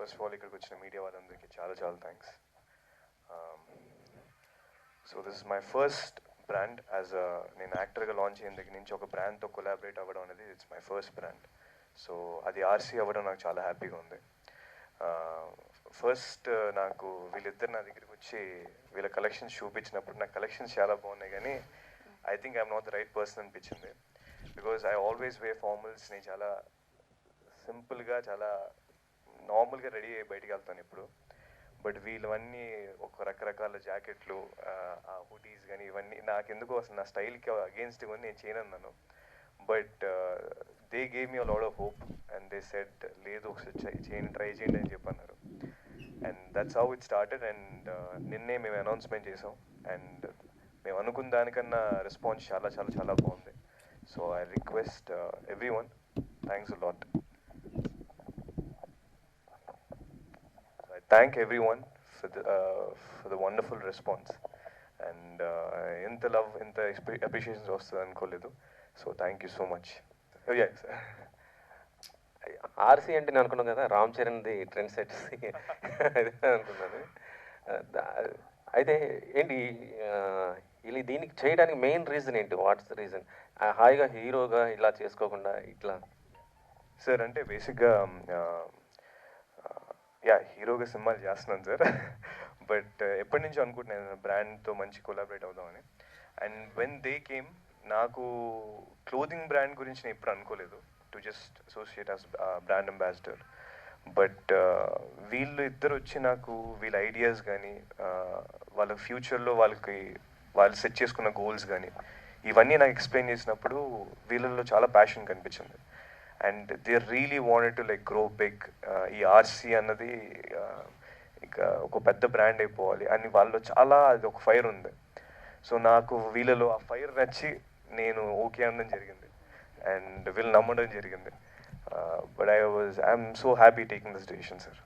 First of all ఇక్కడికి వచ్చిన media వాళ్ళందరికీ చాలా చాలా thanks so this is my first brand as a నేను యాక్టర్గా లాంచ్ అయిన దగ్గర నుంచి ఒక బ్రాండ్తో కొలాబరేట్ అవ్వడం అనేది it's my first brand so అది ఆర్సీ అవ్వడం నాకు చాలా హ్యాపీగా ఉంది. Uh, ఫస్ట్ uh, నాకు వీళ్ళిద్దరు నా దగ్గరికి వచ్చి వీళ్ళ కలెక్షన్స్ చూపించినప్పుడు నా కలెక్షన్స్ చాలా బాగున్నాయి కానీ I think I'm not the right person అనిపించింది. Because I always wear formals నేను చాలా సింపుల్గా చాలా నార్మల్గా రెడీ అయ్యి బయటికి వెళ్తాను ఇప్పుడు బట్ వీళ్ళవన్నీ ఒక రకరకాల జాకెట్లు ఆ హుటీస్ కానీ ఇవన్నీ నాకు ఎందుకు అసలు నా స్టైల్కి అగేన్స్ట్ ఇవన్నీ నేను చేయనన్నాను but they gave you lot of hope and they said లేదు ఒకసారి చే- చేయండి ట్రై చేయండి అని చెప్పి అన్నారు. And that's how it started and నిన్నే మేము అనౌన్స్మెంట్ చేసాం. అండ్ మేము అనుకున్న దానికన్నా రెస్పాన్స్ చాలా చాలా చాలా బాగుంది. So I request everyone thanks lot thank everyone for the uh, for the wonderful response. And uh, ఇంత లవ్ ఇంత అప్రిషియేషన్స్ వస్తుంది అనుకోలేదు so thank you so much RC అంటే నేను అనుకున్నాను కదా రామ్ చరణ్ది ట్రెండ్ సెట్ అనుకున్నాను. దా- అయితే ఏంటి ఇలా దీనికి చేయడానికి మెయిన్ రీజన్ ఏంటి? వాట్స్ ద రీజన్ హాయిగా హీరోగా ఇలా చేసుకోకుండా ఇట్లా. సార్ అంటే బేసిక్గా యా హీరోగా సినిమాలు చేస్తున్నాను సార్. బట్ uh, ఎప్పటి నుంచో అనుకుంటున్నాను బ్రాండ్తో మంచి కొలాబరేట్ అవుదామని. అండ్ వెన్ దే కేమ్ నాకు క్లోదింగ్ బ్రాండ్ గురించి నేను ఎప్పుడు అనుకోలేదు. To just associate as brand ambassador but వీళ్ళు ఇద్దరు వచ్చి నాకు వీళ్ళ ఐడియాస్ కానీ uh, వాళ్ళ ఫ్యూచర్లో వాళ్ళకి వాళ్ళు సెట్ చేసుకున్న గోల్స్ కానీ ఇవన్నీ నాకు ఎక్స్ప్లెయిన్ చేసినప్పుడు వీళ్ళల్లో చాలా ప్యాషన్ కనిపించింది. And they really wanted to like grow big ఈ ఆర్సీ అన్నది uh, ఇక ఒక పెద్ద బ్రాండ్ అయిపోవాలి. అని వాళ్ళు చాలా అది ఒక ఫైర్ ఉంది. సో నాకు వీళ్ళలో ఆ ఫైర్ నచ్చి నేను ఓకే అనడం జరిగింది. అండ్ వీళ్ళు నమ్మడం జరిగింది. But I was I'm so happy taking this decision sir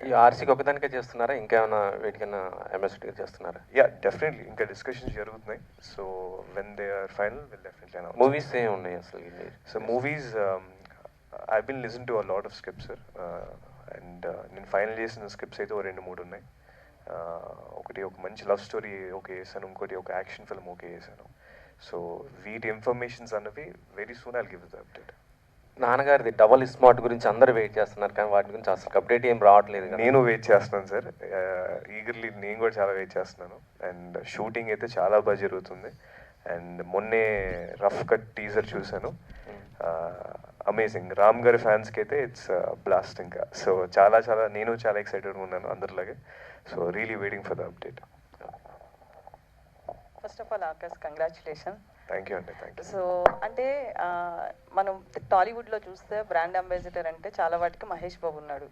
ఈ ఆర్సీకి ఒకదానికే చేస్తున్నారా? ఇంకేమైనా వీటికైనా ఎంఎస్టీ చేస్తున్నారా? యా డెఫినెట్లీ ఇంకా డిస్కషన్స్ జరుగుతున్నాయి. So when they are final will definitely movies ఏమి ఉన్నాయి అసలు so movies I been listen to a lot of scripts sir and నేను ఫైనల్ చేసిన స్క్రిప్ట్స్ అయితే ఓ రెండు మూడు ఉన్నాయి. Uh, ఒకటి ఒక మంచి లవ్ స్టోరీ ఓకే చేశాను ఇంకోటి ఒక యాక్షన్ ఫిల్మ్ ఓకే చేశాను. సో వీటి ఇన్ఫర్మేషన్స్ అన్నవి very soon I'll give the update నాన్నగారిది double smart గురించి అందరూ వెయిట్ చేస్తున్నారు కానీ వాటి గురించి అసలు అప్డేట్ ఏం రావట్లేదు. నేను వెయిట్ చేస్తున్నాను సార్ ఈగర్లీ నేను కూడా చాలా వెయిట్ చేస్తున్నాను. అండ్ షూటింగ్ అయితే చాలా బాగా జరుగుతుంది. అండ్ మొన్నే రఫ్ కట్ టీజర్ చూశాను. అమేజింగ్ రామ్ గారి ఫ్యాన్స్కి అయితే ఇట్స్ బ్లాస్ట్ ఇంకా. సో చాలా చాలా నేను చాలా ఎక్సైటెడ్ ఉన్నాను అందరిలాగే. So really waiting for the update first of all Akash congratulation thank you అండి థ్యాంక్ యూ సో అంటే మనం టాలీవుడ్లో చూస్తే బ్రాండ్ అంబాసిడర్ అంటే చాలా వాటికి మహేష్ బాబు ఉన్నాడు.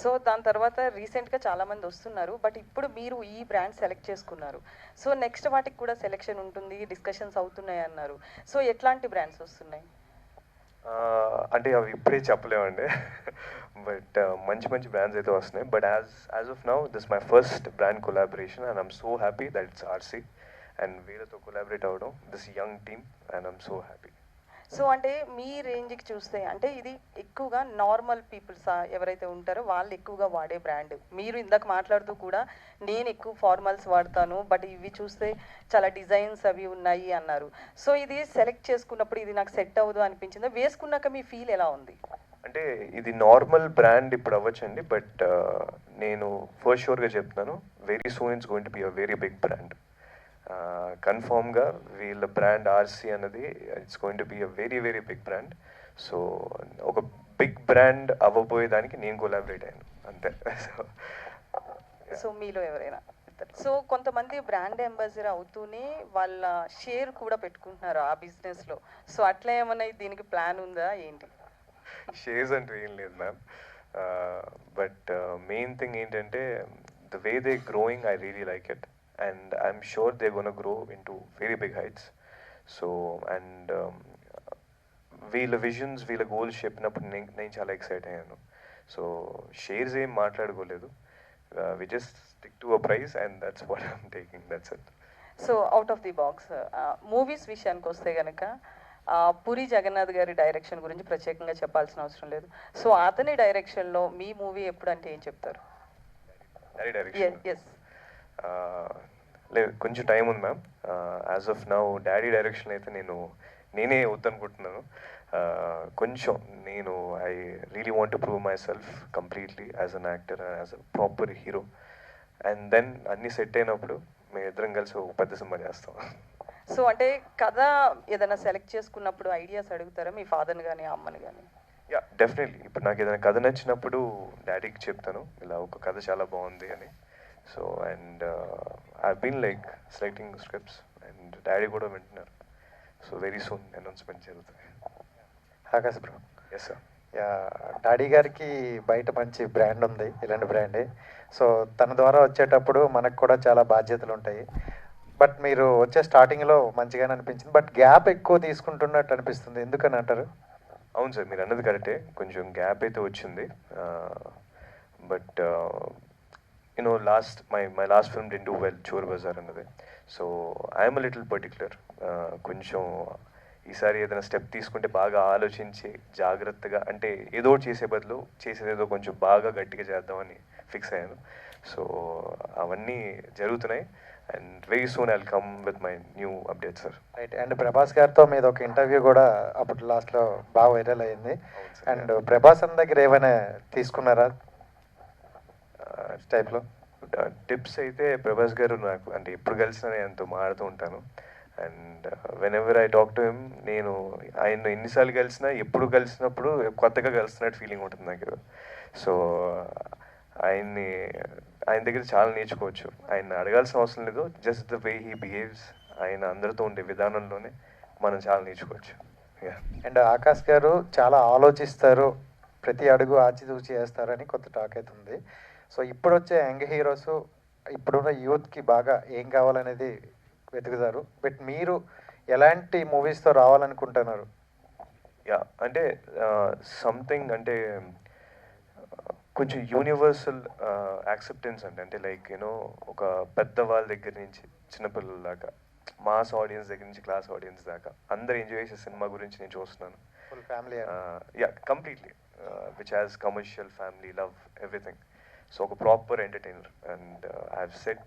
సో దాని తర్వాత రీసెంట్గా చాలామంది వస్తున్నారు. బట్ ఇప్పుడు మీరు ఈ బ్రాండ్ సెలెక్ట్ చేసుకున్నారు. సో నెక్స్ట్ వాటికి కూడా సెలెక్షన్ ఉంటుంది డిస్కషన్స్ అవుతున్నాయి అన్నారు. సో ఎట్లాంటి బ్రాండ్స్ వస్తున్నాయి? అంటే అవి ఇప్పుడే చెప్పలేమండి. బట్ మంచి మంచి బ్రాండ్స్ అయితే వస్తున్నాయి. But as as of now this my first brand collaboration and I'm so happy that it's RC and వీళ్ళతో కొలాబరేట్ అవ్వడం this young team and I'm so happy so అంటే మీ రేంజ్కి చూస్తే అంటే ఇది ఎక్కువగా నార్మల్ పీపుల్స్ ఎవరైతే ఉంటారో వాళ్ళు ఎక్కువగా వాడే బ్రాండ్. మీరు ఇందాక మాట్లాడుతూ కూడా నేను ఎక్కువ ఫార్మల్స్ వాడతాను బట్ ఇవి చూస్తే చాలా డిజైన్స్ అవి ఉన్నాయి అన్నారు. సో ఇది సెలెక్ట్ చేసుకున్నప్పుడు ఇది నాకు సెట్ అవ్వదు అనిపించిందా? వేసుకున్నాక మీ ఫీల్ ఎలా ఉంది? అంటే ఇది నార్మల్ బ్రాండ్ ఇప్పుడు అవ్వచ్చండి బట్ నేను ఫస్ట్ షూర్గా చెప్తున్నాను very soon it's going to be a very big brand కన్ఫామ్గా వీళ్ళ బ్రాండ్ ఆర్సీ అన్నది it's going to be a very very big brand so ఒక బిగ్ బ్రాండ్ అవ్వబోయేదానికి నేను కొలాబరేట్ అయ్యాను. అంతే. సో సో మీలో ఎవరైనా సో కొంతమంది బ్రాండ్ అంబాసిడర్ అవుతూనే వాళ్ళ షేర్ కూడా పెట్టుకుంటున్నారు ఆ బిజినెస్లో సో అట్లా ఏమన్నా దీనికి ప్లాన్ ఉందా? ఏంటి? షేర్స్ అంటూ ఏం లేదు మ్యామ్ బట్ మెయిన్ థింగ్ ఏంటంటే the way they growing I really like it and I'm sure they gonna grow in to very big heights so and వీళ్ళ విజన్స్ వీళ్ళ గోల్స్ చెప్పినప్పుడు నేను నేను చాలా ఎక్సైట్ అయ్యాను. సో షేర్స్ ఏం మాట్లాడుకోలేదు. We just stick to a price and that's what I'm taking that's it so out of the box movies విషయానికి వస్తే కనుక పూరి జగన్నాథ్ గారి డైరెక్షన్ గురించి ప్రత్యేకంగా చెప్పాల్సిన అవసరం లేదు. సో అతని డైరెక్షన్లో మీ మూవీ ఎప్పుడు అంటే ఏం చెప్తారు? ఎస్ లేదు కొంచెం టైం ఉంది ma'am. As of now daddy direction అయితే నేను నేనే వద్దనుకుంటున్నాను. కొంచెం నేను I really want to prove myself completely as an actor as a proper hero. And then అన్నీ సెట్ అయినప్పుడు మేము ఇద్దరం కలిసి ఒక పెద్ద సినిమా చేస్తాం. సో అంటే కథ ఏదైనా సెలెక్ట్ చేసుకున్నప్పుడు ఐడియాస్ అడుగుతారా? మీ ఫాదర్ని కానీ అమ్మని కానీ యా డెఫినెట్లీ. ఇప్పుడు నాకు ఏదైనా కథ నచ్చినప్పుడు డాడీకి చెప్తాను. ఇలా ఒక కథ చాలా బాగుంది అని. So and I been like selecting scripts and daddy కూడా వింటున్నారు. సో వెరీ సూన్ అనౌన్స్మెంట్ జరుగుతుంది. Akash bro. Yes sir daddy గారికి బయట మంచి బ్రాండ్ ఉంది ఇలాంటి బ్రాండే సో తన ద్వారా వచ్చేటప్పుడు మనకు కూడా చాలా బాధ్యతలు ఉంటాయి. బట్ మీరు వచ్చే స్టార్టింగ్లో మంచిగానే అనిపించింది. బట్ గ్యాప్ ఎక్కువ తీసుకుంటున్నట్టు అనిపిస్తుంది. ఎందుకని అంటారు? అవును సార్ మీరు అన్నది కరెక్టే. కొంచెం గ్యాప్ అయితే వచ్చింది. But you know last my my last film did do well Chor Bazaar అన్నది సో ఐఎమ్ లిటిల్ పర్టికులర్ కొంచెం ఈసారి ఏదైనా స్టెప్ తీసుకుంటే బాగా ఆలోచించి జాగ్రత్తగా అంటే ఏదో చేసే బదులు చేసేది ఏదో కొంచెం బాగా గట్టిగా చేద్దామని ఫిక్స్ అయ్యాను. సో అవన్నీ జరుగుతున్నాయి. And very soon I come with my new update sir right and Prabhas గారితో మీద ఒక ఇంటర్వ్యూ కూడా అప్పుడు లాస్ట్లో బాగా వైరల్ అయింది. అండ్ ప్రభాస్ అన్న దగ్గర ఏమైనా తీసుకున్నారా? టైప్లో. టిప్స్ అయితే ప్రభాస్ గారు నాకు అంటే ఎప్పుడు కలిసినా నేను ఎంతో మాడుతూ ఉంటాను. And whenever I talk to him నేను ఆయన ఎన్నిసార్లు కలిసినా ఎప్పుడు కలిసినప్పుడు కొత్తగా కలుస్తున్నట్టు ఫీలింగ్ ఉంటుంది నాకు. సో ఆయన్ని ఆయన దగ్గర చాలా నేర్చుకోవచ్చు. ఆయన అడగాల్సిన అవసరం లేదు. Just the way he behaves ఆయన అందరితో ఉండే విధానంలోనే మనం చాలా నేర్చుకోవచ్చు. అండ్ ఆకాష్ గారు చాలా ఆలోచిస్తారు. ప్రతి అడుగు ఆచితూచి చేస్తారని కొత్త టాక్ అవుతుంది సో ఇప్పుడు వచ్చే యంగ్ హీరోస్ ఇప్పుడున్న యూత్కి బాగా ఏం కావాలనేది వెతుకుతారు. బట్ మీరు ఎలాంటి మూవీస్తో రావాలనుకుంటున్నారు? యా అంటే సంథింగ్ అంటే కొంచెం యూనివర్సల్ యాక్సెప్టెన్స్ అండి. అంటే లైక్ యూనో ఒక పెద్ద వాళ్ళ దగ్గర నుంచి చిన్నపిల్లల దాకా మాస్ ఆడియన్స్ దగ్గర నుంచి క్లాస్ ఆడియన్స్ దాకా అందరు ఎంజాయ్ చేసే సినిమా గురించి నేను చూస్తున్నాను. Full family yeah completely. Which has commercial family love everything. So ఒక proper entertainer and I have said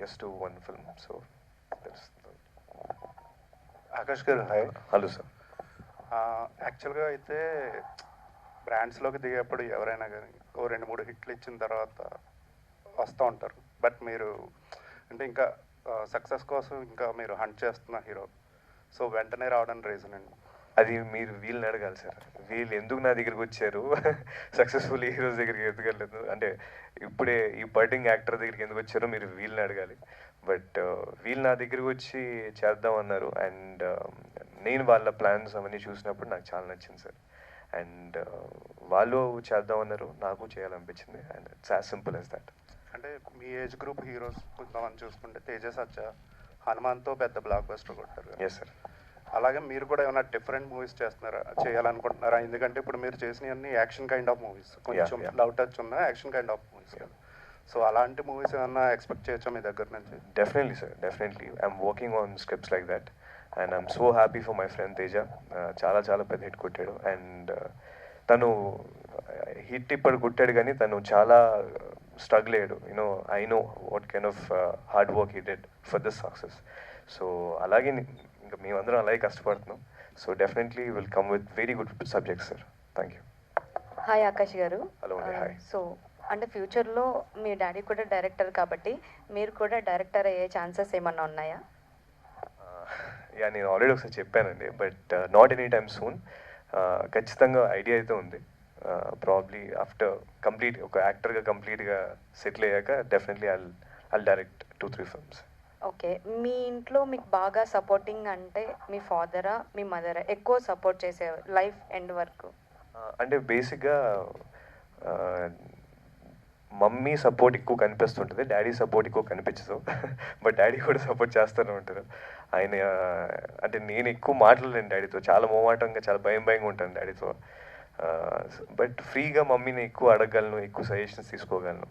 yes to one film so Akash గారు హాయ్ హలో సార్ యాక్చువల్గా అయితే బ్రాండ్స్లోకి దిగేప్పుడు ఎవరైనా కానీ ఓ రెండు మూడు హిట్లు ఇచ్చిన తర్వాత వస్తూ ఉంటారు. బట్ మీరు అంటే ఇంకా సక్సెస్ కోసం ఇంకా మీరు హంట్ చేస్తున్న హీరో సో వెంటనే రావడానికి రీజన్ అండి అది మీరు వీళ్ళని అడగాలి సార్. వీళ్ళు ఎందుకు నా దగ్గరికి వచ్చారు? సక్సెస్ఫుల్ హీరోస్ దగ్గరికి ఎందుకు వెళ్ళలేదు? అంటే ఇప్పుడే ఈ బర్డింగ్ యాక్టర్ దగ్గరికి ఎందుకు వచ్చారో మీరు వీళ్ళని అడగాలి. బట్ వీళ్ళు నా దగ్గరికి వచ్చి చేద్దాం అన్నారు. అండ్ నేను వాళ్ళ ప్లాన్స్ అవన్నీ చూసినప్పుడు నాకు చాలా నచ్చింది సార్. అండ్ వాళ్ళు చేద్దాం అన్నారు. నాకు చేయాలనిపించింది. And it's as simple as that అంటే మీ ఏజ్ గ్రూప్ హీరోస్ కొంతమంది చూసుకుంటే తేజస్ వచ్చా హనుమాన్తో పెద్ద బ్లాక్ బస్టర్ కొట్టారు. ఎస్ సార్ అలాగే మీరు కూడా ఏమైనా డిఫరెంట్ మూవీస్ చేస్తున్నారా చేయాలనుకుంటున్నారా ఎందుకంటే ఇప్పుడు మీరు చేసినవన్నీ యాక్షన్ కైండ్ ఆఫ్ మూవీస్ కొంచెం. లవ్ టచ్ ఉన్న action kind of movies so అలాంటి మూవీస్ ఏమన్నా ఎక్స్పెక్ట్ చేయొచ్చా మీ దగ్గర నుంచి sir. Definitely. I'm working on scripts like that. And I'm so happy for my friend Teja. Uh, చాలా చాలా పెద్ద హిట్ కొట్టాడు అండ్ తను హిట్ ఇప్పుడు కొట్టాడు కానీ తను చాలా స్ట్రగుల్ అయ్యాడు you know I know what kind of hard work he did for this success so అలాగే ఇంకా మేమందరం అలాగే కష్టపడుతున్నాం. So definitely will come with very good subject sir thank you hi Akash గారు. అండి, hi. సో అంటే ఫ్యూచర్లో మీ డాడీ కూడా డైరెక్టర్ కాబట్టి మీరు కూడా డైరెక్టర్ అయ్యే ఛాన్సెస్ ఏమన్నా ఉన్నాయా? యా నేను ఆల్రెడీ ఒకసారి చెప్పానండి but not any time soon ఖచ్చితంగా ఐడియా అయితే ఉంది. ప్రాబ్లీ ఆఫ్టర్ కంప్లీట్ ఒక యాక్టర్గా కంప్లీట్గా సెటిల్ అయ్యాక definitely I I direct two three films okay. మీ ఇంట్లో మీకు బాగా సపోర్టింగ్ అంటే మీ ఫాదరా మీ మదరా? ఎక్కువ సపోర్ట్ చేసే లైఫ్ ఎండ్ వరకు? అంటే బేసిక్గా మమ్మీ సపోర్ట్ ఎక్కువ కనిపిస్తుంటుంది. డాడీ సపోర్ట్ ఎక్కువ కనిపించదు. బట్ డాడీ కూడా సపోర్ట్ చేస్తూనే ఉంటారు. ఆయన అంటే నేను ఎక్కువ మాట్లాడలేను డాడీతో. చాలా మోమాటంగా చాలా భయం భయంగా ఉంటాను డాడీతో. బట్ ఫ్రీగా మమ్మీని ఎక్కువ అడగగలను ఎక్కువ సజెషన్స్ తీసుకోగలను.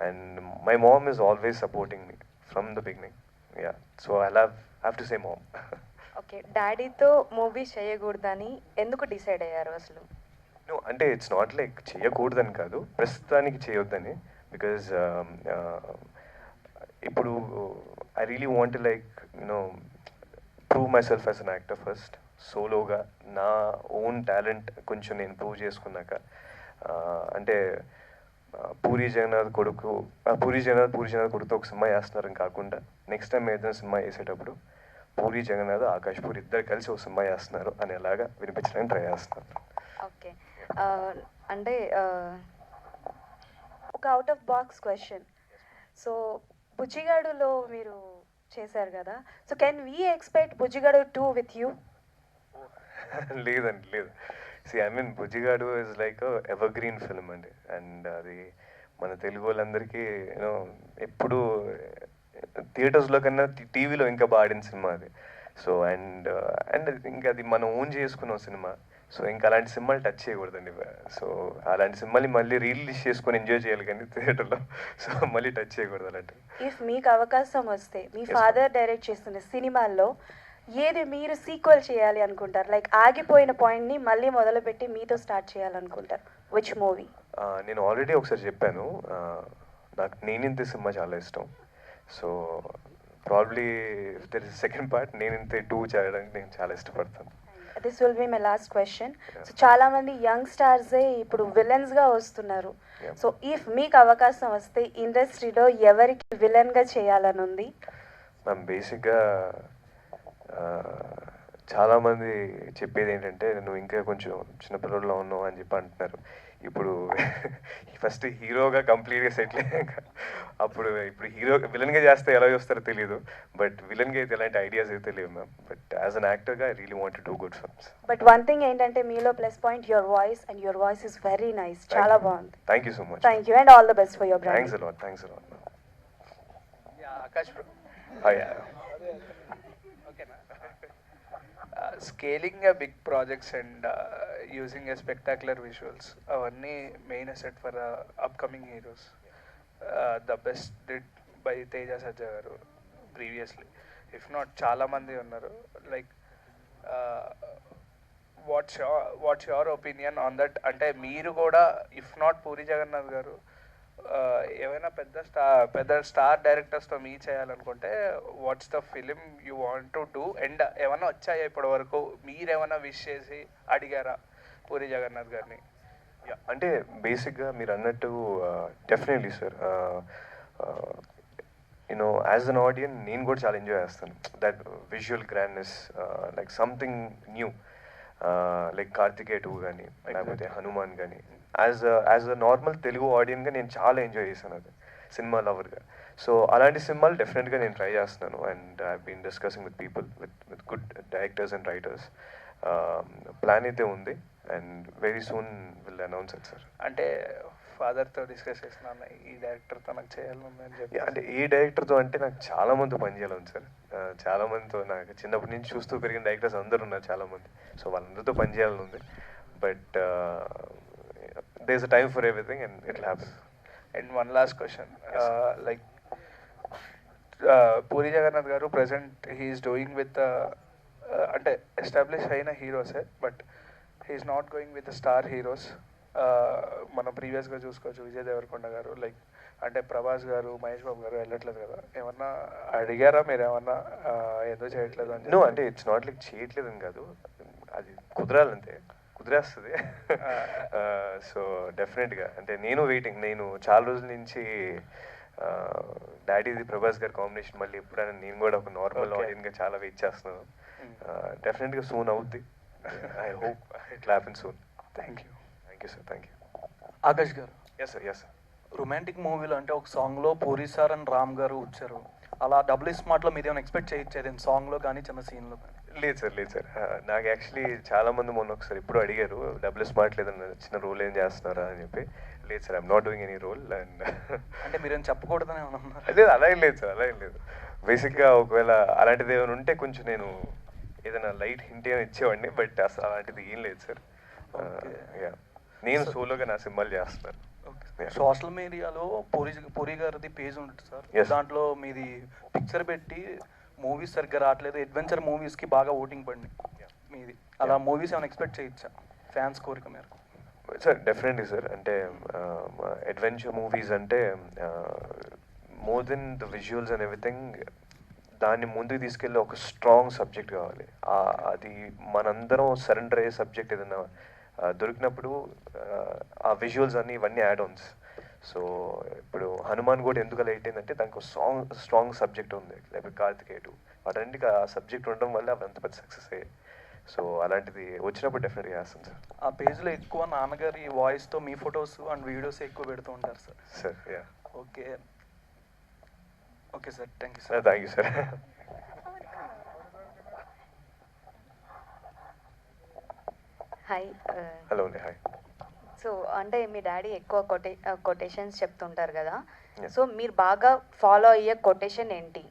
And my mom is always supporting me from the beginning. Yeah so I love have to say mom okay డాడీతో మూవీ చేయకూడదని ఎందుకు డిసైడ్ అయ్యారు అసలు? నో అంటే ఇట్స్ నాట్ లైక్ చేయకూడదని కాదు ప్రస్తుతానికి చేయొద్దని. బికాజ్ ఇప్పుడు I really want like you know prove myself as an actor first సోలోగా నా ఓన్ టాలెంట్ కొంచెం నేను ప్రూవ్ చేసుకున్నాక. Uh, అంటే uh, పూరి జగన్నాథ్ కొడుకు పూరి జగన్నాథ్ పూరి జగన్నాథ్ కొడుకుతో ఒక సినిమా చేస్తున్నారని కాకుండా నెక్స్ట్ టైం ఏదైనా సినిమా చేసేటప్పుడు పూరి జగన్నాథ్ ఆకాష్ పూరి ఇద్దరు కలిసి ఒక సినిమా చేస్తున్నారు అనేలాగా వినిపించడానికి ట్రై చేస్తున్నాను ఓకే. అంటే ఒక out of box question so బుజ్జిగాడులో మీరు చేశారు కదా. So can we expect Bujjigadu two with you లేదండి లేదు. See I mean Bujjigadu is like evergreen film అండి అండ్ అది మన తెలుగు వాళ్ళందరికీ యూనో ఎప్పుడు థియేటర్స్లో కన్నా టీవీలో ఇంకా బాగా ఆడిన సినిమా అది. సో అండ్ అండ్ ఇంకా అది మనం ఓన్ చేసుకున్న సినిమా. సో ఇంకా అలాంటి సినిమాలు టచ్ చేయకూడదండి. సో అలాంటి సినిమాని మళ్ళీ రిలీజ్ చేసుకొని ఎంజాయ్ చేయాలి కానీ థియేటర్లో సో మళ్ళీ టచ్ చేయకూడదు అలాంటివి. ఇఫ్ మీకు అవకాశం వస్తే మీ ఫాదర్ డైరెక్ట్ చేస్తున్న సినిమాల్లో ఏది మీరు సీక్వెల్ చేయాలి అనుకుంటారు? లైక్ ఆగిపోయిన పాయింట్ని మళ్ళీ మొదలుపెట్టి మీతో స్టార్ట్ చేయాలనుకుంటారు. విచ్ మూవీ నేను ఆల్రెడీ ఒకసారి చెప్పాను. నాకు నేనింతే సినిమా చాలా ఇష్టం. So probably there is second part Neninthe two చేయడానికి నేను చాలా ఇష్టపడతాను. This will be my last question so చాలా మంది యంగ్ స్టార్సే ఇప్పుడు విలన్స్గా వస్తున్నారు. సో ఇఫ్ మీకు అవకాశం వస్తే ఇండస్ట్రీలో ఎవరికి విలన్గా చేయాలని ఉంది మ్యామ్ బేసిక్గా చాలామంది చెప్పేది ఏంటంటే నువ్వు ఇంకా కొంచెం చిన్నపిల్లల్లో ఉన్నావు అని చెప్పి అంటున్నారు. ఇప్పుడు ఫస్ట్ హీరోగా కంప్లీట్గా సెటిల్ అయ్యాక అప్పుడు ఇప్పుడు హీరో విలన్గా చేస్తే ఎలా చూస్తారో తెలియదు బట్ విలన్గా అయితే ఎలాంటి ఐడియాస్ అయితే లేవు మ్యామ్. బట్ యాజ్ అన్ యాక్టర్గా I really want do good films but one thing ఏంటంటే మీలో plus point your voice and your voice is very nice చాలా బాగుంది. Thank you so much thank you and all the best for your thanks a lot thanks a lot Akash scaling big projects and using a spectacular visuals అవన్నీ main asset for upcoming heroes the best did by Teja Sajja గారు previously if not చాలా మంది ఉన్నారు. Like what's what's your opinion on that అంటే మీరు కూడా if not puri Jagannadh గారు ఏమైనా పెద్ద స్టార్ పెద్ద స్టార్ డైరెక్టర్స్తో మీ చేయాలనుకుంటే what's the film you want to do and ఏమైనా వచ్చాయా ఇప్పటి వరకు? మీరేమైనా విష్ చేసి అడిగారా పూరి జగన్నాథ్ గారిని? యా అంటే బేసిక్గా మీరు అన్నట్టు definitely sir you know as an audience నేను కూడా చాలా ఎంజాయ్ చేస్తాను. That visual grandness like something new like Karthikeya two కానీ లేకపోతే హనుమాన్ కానీ as as a normal Telugu ఆడియన్గా నేను చాలా ఎంజాయ్ చేశాను అది సినిమా లవర్గా సో అలాంటి సినిమాలు డెఫినెట్గా నేను ట్రై చేస్తున్నాను. And I been discussing with people with with good directors and writers plan అయితే ఉంది. And very soon will announce it sir అంటే ఫాదర్తో డిస్కస్ చేస్తున్నాను ఈ డైరెక్టర్తో నాకు చేయాలని అని చెప్పి అంటే ఏ డైరెక్టర్తో అంటే నాకు చాలా మంది పనిచేయాలి సార్ చాలా మందితో నాకు చిన్నప్పటి నుంచి చూస్తూ పెరిగిన డైరెక్టర్స్ అందరూ ఉన్నారు చాలా మంది. సో వాళ్ళందరితో పనిచేయాలని ఉంది. But there's a time for everything and it happen and one last question like Puri Jagannath గారు ప్రజెంట్ హీఈస్ డూయింగ్ విత్ అంటే ఎస్టాబ్లిష్ అయిన హీరోసే but he's not going with star heroes మనం ప్రీవియస్గా చూసుకోవచ్చు విజయ్ దేవరకొండ గారు లైక్ అంటే ప్రభాస్ గారు మహేష్ బాబు గారు వెళ్ళట్లేదు కదా. ఏమన్నా అడిగారా మీరు ఏమన్నా uh, ఎందుకు చేయట్లేదు అని? అంటే ఇట్స్ నాట్ లైక్ చేయట్లేదని కాదు. అది కుదరాలంతే. కుదిరేస్తుంది. సో డెఫినెట్గా. అంటే నేను వెయిటింగ్ నేను చాలా రోజుల నుంచి డాడీది ప్రభాస్ గారి కాంబినేషన్ మళ్ళీ ఎప్పుడైనా నేను కూడా ఒక నార్మల్. ఆడియన్గా చాలా వెయిట్ చేస్తున్నాను. డెఫినెట్గా సూన్ అవుద్ది. I hope it happen soon. Thank you. Thank you sir. Thank you. Akash గారు. Yes sir yes sir romantic మూవీలో అంటే ఒక సాంగ్లో పూరి సార్ అండ్ రామ్ గారు వచ్చారు. అలా డబుల్ స్మార్ట్లో మీరు ఏమైనా ఎక్స్పెక్ట్ చేయొచ్చేది? సాంగ్లో కానీ చిన్న సీన్లో కానీ? లేదు సార్ లేదు సార్. నాకు యాక్చువల్లీ చాలా మంది మొన్న ఒకసారి ఇప్పుడు అడిగారు డబుల్ స్మార్ట్ లేదన్న చిన్న రోల్ ఏం చేస్తున్నారా అని చెప్పి. లేదు sir I'm not doing any role and అంటే మీరేం చెప్పకూడదని ఏమైనా ఉన్నారు లేదు అలా ఏం లేదు సార్ అలా ఏం లేదు. బేసిక్గా ఒకవేళ అలాంటిది ఏమైనా ఉంటే కొంచెం నేను ఏదైనా లైట్ హింట్ ఏమైనా ఇచ్చేవాడిని బట్ అసలు అలాంటిది ఏం లేదు సార్. నేను సోలోగా నా సినిమాలు చేస్తున్నాను. సోషల్ మీడియాలో పూరి పూరి గారిది పేజ్ ఉంటుంది సార్. దాంట్లో మీది పిక్చర్ పెట్టి మూవీస్ సరిగ్గా రావట్లేదు. అడ్వెంచర్ మూవీస్కి బాగా ఓటింగ్ పడింది. మీది. అలా మూవీస్ ఏమైనా ఎక్స్పెక్ట్ చేయొచ్చా? ఫ్యాన్స్ కోరిక మేరకు. సార్ డెఫినెట్లీ సార్ అంటే అడ్వెంచర్ మూవీస్ అంటే more than the visuals and everything దాన్ని ముందుకు తీసుకెళ్ళి ఒక స్ట్రాంగ్ సబ్జెక్ట్ కావాలి. అది మనందరం సరెండర్ అయ్యే సబ్జెక్ట్ ఏదైనా దొరికినప్పుడు ఆ, ఆ విజువల్స్ అన్ని ఇవన్నీ యాడ్ ఆన్స్ సో ఇప్పుడు హనుమాన్ కూడా ఎందుకు లైట్ అయిందంటే దానికి ఒక స్ట్రాంగ్ స్ట్రాంగ్ సబ్జెక్ట్ ఉంది. లేకపోతే కార్తికేయుడు వాటన్నిటికీ ఆ సబ్జెక్ట్ ఉండడం వల్ల అవి అంత పెద్ద సక్సెస్ అయ్యాయి. సో అలాంటిది వచ్చినప్పుడు డెఫినెట్గా చేస్తాను సార్. ఆ పేజ్లో ఎక్కువ నాన్నగారి వాయిస్తో మీ ఫొటోస్ అండ్ వీడియోస్ ఎక్కువ పెడుతూ ఉంటారు sir? Sir yeah okay. Okay sir thank you sir. Thank you sir hi hello hi so అంటే మీ డాడీ ఎక్కువ కొటే కొటేషన్స్ చెప్తుంటారు కదా. సో మీరు బాగా ఫాలో అయ్యే కొటేషన్ ఏంటి?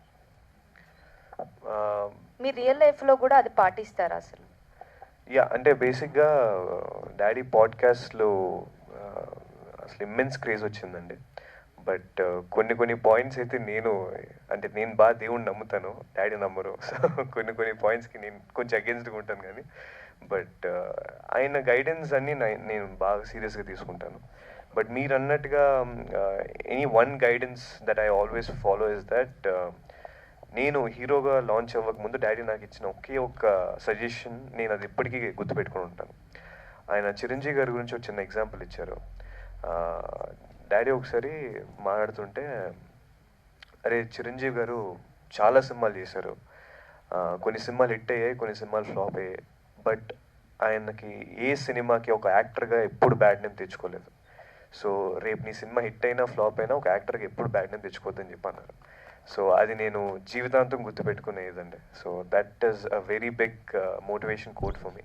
మీ రియల్ లైఫ్లో కూడా అది పాటిస్తారా అసలు? యా అంటే బేసిక్గా డాడీ పాడ్కాస్ట్లో అసలు ఇమ్మెన్స్ క్రేజ్ వచ్చిందండి. బట్ కొన్ని కొన్ని పాయింట్స్ అయితే నేను అంటే నేను బాగా దేవుణ్ణి నమ్ముతాను డాడీ నమ్మరు. సో కొన్ని కొన్ని పాయింట్స్కి నేను కొంచెం అగేన్స్ట్గా ఉంటాను కానీ. బట్ ఆయన గైడెన్స్ అన్ని నేను బాగా సీరియస్గా తీసుకుంటాను. బట్ మీరు అన్నట్టుగా any one guidance that I always follow is that నేను హీరోగా లాంచ్ అవ్వక ముందు డాడీ నాకు ఇచ్చిన ఒకే ఒక్క సజెషన్ నేను అది ఇప్పటికీ గుర్తుపెట్టుకుని ఉంటాను. ఆయన చిరంజీవి గారి గురించి ఒక చిన్న ఎగ్జాంపుల్ ఇచ్చారు. డాడీ ఒకసారి మాట్లాడుతుంటే అరే చిరంజీవి గారు చాలా సినిమాలు చేశారు. కొన్ని సినిమాలు హిట్ అయ్యాయి కొన్ని సినిమాలు ఫ్లాప్ అయ్యాయి. బట్ ఆయనకి ఏ సినిమాకి ఒక యాక్టర్గా ఎప్పుడు బ్యాడ్ నేమ్ తెచ్చుకోలేదు. సో రేపు నీ సినిమా హిట్ అయినా ఫ్లాప్ అయినా ఒక యాక్టర్కి ఎప్పుడు బ్యాడ్ నేమ్ తెచ్చుకోవద్దని చెప్పి అన్నారు సో అది నేను జీవితాంతం గుర్తుపెట్టుకునేదండి so that is a very big motivation code for me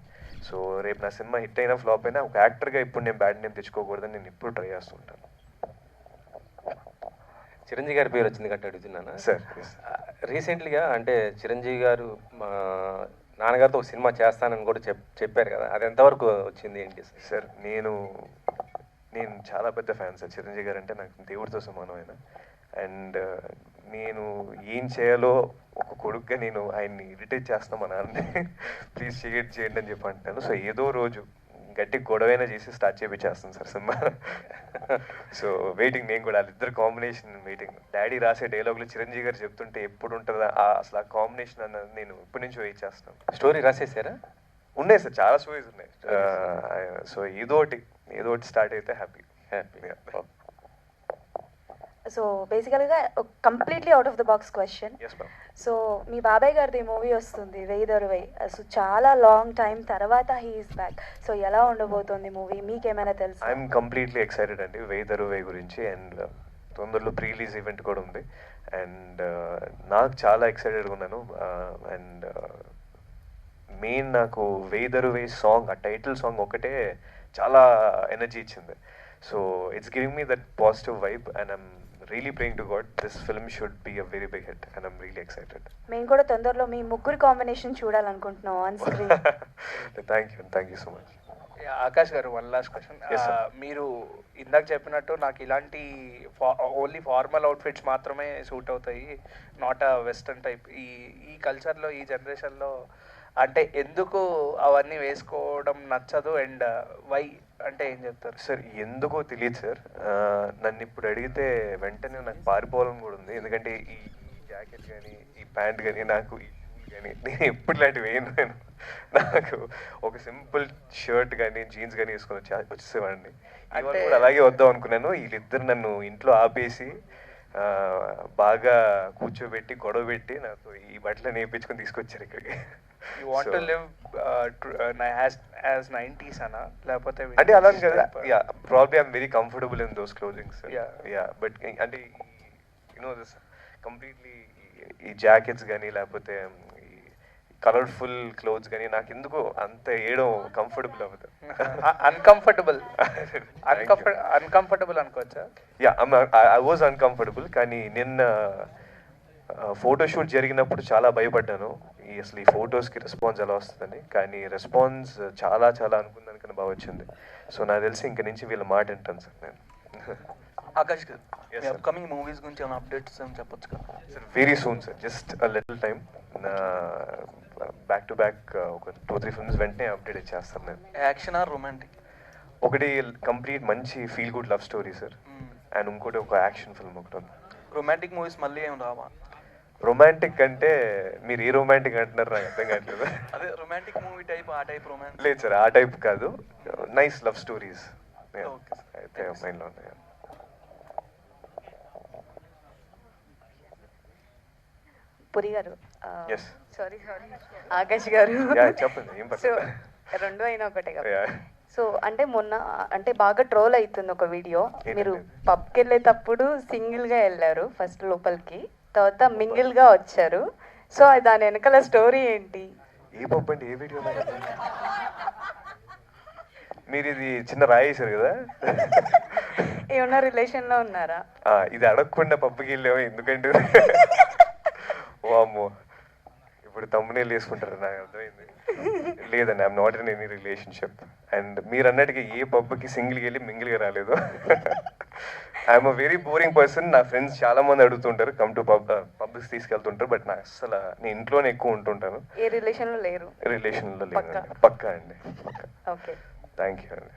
so రేపు నా సినిమా హిట్ అయినా ఫ్లాప్ అయినా ఒక యాక్టర్గా ఇప్పుడు నేను బ్యాడ్ నేమ్ తెచ్చుకోకూడదని నేను ఇప్పుడు ట్రై చేస్తుంటాను చిరంజీవి గారి పేరు వచ్చింది కట్టి అడుగుతున్నాను? సార్ రీసెంట్లీగా అంటే చిరంజీవి గారు మా నాన్నగారితో ఒక సినిమా చేస్తానని కూడా చెప్ చెప్పారు కదా. అది ఎంతవరకు వచ్చింది ఏంటి? సార్ సార్ నేను నేను చాలా పెద్ద ఫ్యాన్ సార్. చిరంజీవి గారు అంటే నాకు దేవుడితో సమానం ఆయన. అండ్ నేను ఏం చేయాలో ఒక కొడుకుగా నేను ఆయన్ని ఇరిటేట్ చేస్తాను మా నాన్నని. ప్లీజ్ చేయండి చేయండి అని చెప్పి అంటాను. సో ఏదో రోజు గట్టి గొడవైనా చేసి స్టార్ట్ చేపించేస్తాను సార్ సినిమా. సో వెయిటింగ్ నేను కూడా వాళ్ళిద్దరు కాంబినేషన్ వెయిటింగ్ డాడీ రాసే డైలాగులు చిరంజీవి గారు చెప్తుంటే ఎప్పుడు ఉంటుందా ఆ అసలు ఆ కాంబినేషన్ అన్నది నేను ఇప్పటి నుంచి వెయిట్ చేస్తాను స్టోరీ రాసేసారా? ఉన్నాయి సార్ చాలా స్టోరీస్ ఉన్నాయి. సో ఏదో ఒకటి ఏదో ఒకటి స్టార్ట్ అయితే happy happy so basically completely out of the box question so మీ బాబాయ్ గారిది మూవీ వస్తుంది వెయ్యి దొరవై. సో చాలా లాంగ్ టైం తర్వాత హీఈస్ బ్యాక్ సో ఎలా ఉండబోతోంది మూవీ? మీకేమైనా తెలుసా? ఐఎమ్ కంప్లీట్లీ ఎక్సైటెడ్ అండి. వేదరు వే గురించి అండ్ తొందరలో ప్రీ రిలీజ్ ఈవెంట్ కూడా ఉంది. అండ్ నాకు చాలా ఎక్సైటెడ్గా ఉన్నాను. అండ్ మెయిన్ నాకు వేదరు వే సాంగ్ ఆ టైటిల్ సాంగ్ ఒకటే చాలా ఎనర్జీ ఇచ్చింది. So it's giving me that positive vibe and I'm really praying to God this film should be a very big hit and I'm really excited మేము కూడా తొందరలో మీ ముగ్గురు combination చూడాలనుకుంటున్నాం on screen thank you thank you so much yeah, Akash గారు one last question. మీరు ఇందాక చెప్పినట్టు నాకు ఇలాంటి ఓన్లీ ఫార్మల్ అవుట్ఫిట్స్ మాత్రమే సూట్ అవుతాయి నాట్ అ వెస్ట్రన్ టైప్ ఈ ఈ కల్చర్లో ఈ జనరేషన్లో అంటే ఎందుకు అవన్నీ వేసుకోవడం నచ్చదు అండ్ వై అంటే ఏం చెప్తారు? సార్ ఎందుకో తెలియదు సార్. నన్ను ఇప్పుడు అడిగితే వెంటనే నాకు పారిపోవాలని కూడా ఉంది. ఎందుకంటే ఈ ఈ జాకెట్ కానీ ఈ ప్యాంట్ కానీ నాకు ఈ షూలు కానీ నేను ఎప్పుడు ఇలాంటివి వేయను నేను. నాకు ఒక సింపుల్ షర్ట్ కానీ జీన్స్ కానీ వేసుకొని వచ్చి వచ్చేసేవాడిని. ఇవాళ అంటే- కూడా అలాగే వద్దాం అనుకున్నాను. వీళ్ళిద్దరు నన్ను ఇంట్లో ఆపేసి బాగా కూర్చోబెట్టి గొడవ పెట్టి నాకు ఈ బట్టలు నేర్పించుకొని తీసుకొచ్చారు ఇక్కడికి. You want to live as as nineties అనా లేకపోతే అంటే అలా కదా yeah probably I'm very comfortable in those clothings. Yeah but అంటే యూనో దిస్ కంప్లీట్లీ ఈ జాకెట్స్ కానీ లేకపోతే కలర్ఫుల్ క్లోత్స్ కానీ నాకు ఎందుకో అంత వేయడం కంఫర్టబుల్ అవ్వదు. అన్కంఫర్టబుల్ అన్కంఫర్ట్ అన్కంఫర్టబుల్ అనుకోవచ్చా? యా ఐ వాజ్ అన్కంఫర్టబుల్ కానీ నిన్న ఫోటోషూట్ జరిగినప్పుడు చాలా భయపడ్డాను. ఈ అసలు ఈ ఫొటోస్కి రెస్పాన్స్ ఎలా వస్తుందని కానీ రెస్పాన్స్ చాలా చాలా అనుకున్నాను బాగా వచ్చింది. సో నాకు తెలిసి ఇంక నుంచి వీళ్ళ మాట వింటాను సార్ నేను. ఆకాష్ గారు. అప్కమింగ్ మూవీస్ గురించి ఏమైనా అప్డేట్స్ ఏమైనా చెప్పొచ్చు కదా? Very soon sir just a little time back to back ఒక టూ త్రీ ఫిల్మ్స్ వెంటనే అప్డేట్ ఇచ్చేస్తాను నేను. యాక్షన్ ఆర్ రొమాంటిక్ ఒకటి కంప్లీట్ మంచి feel good love story sir and ఇంకోటి ఒక యాక్షన్ ఫిల్మ్ ఒకటి రొమాంటిక్ మూవీస్ మళ్ళీ ఏం రావా? రొమాంటిక్ అంటే మీరు ఏ రొమాంటిక్ అంటున్నారు నాకు అర్థం కావట్లేదు. అదే రొమాంటిక్ మూవీ టైప్ ఆ టైప్ రొమాన్స్ లేదు సార్ ఆ టైప్ కాదు. నైస్ లవ్ స్టోరీస్ అయితే మైండ్లో ఉన్నాయి? పురి గారు. సారీ సారీ ఆకాష్ గారు. చెప్పండి, సో. రెండు అయినా ఒకటే కదా. సో అంటే మొన్న అంటే బాగా ట్రోల్ అవుతుంది ఒక వీడియో. మీరు? పబ్కి వెళ్ళేటప్పుడు సింగిల్గా వెళ్ళారు ఫస్ట్ లోపలికి. తర్వాత మింగిల్గా వచ్చారు. సో దాని వెనకాల స్టోరీ ఏంటి? ఏ పప్పు ఏ వీడియో మీరు ఇది చిన్న రాయేశారు కదా? ఏమన్నా రిలేషన్లో ఉన్నారా ఇది అడగకుండా పబ్కి వెళ్ళాము ఎందుకంటే వామ్మో. ఇప్పుడు తమ్మునేళ్ళు వేసుకుంటారు నాకు అర్థమైంది. లేదండి I'm not in any relationship and మీరు అన్నట్టుగా ఏ పబ్కి సింగిల్కి వెళ్ళి మింగిల్గా రాలేదు. I'm a very boring person నా ఫ్రెండ్స్ చాలా మంది అడుగుతుంటారు కమ్ టు పబ్ పబ్కి తీసుకెళ్తుంటారు. బట్ నాకు అసలు నేను ఇంట్లోనే ఎక్కువ ఉంటుంటాను. ఏ రిలేషన్లో లేరు రిలేషన్లో పక్కా. లేదండి పక్కా. అండి థ్యాంక్ యూ అండి.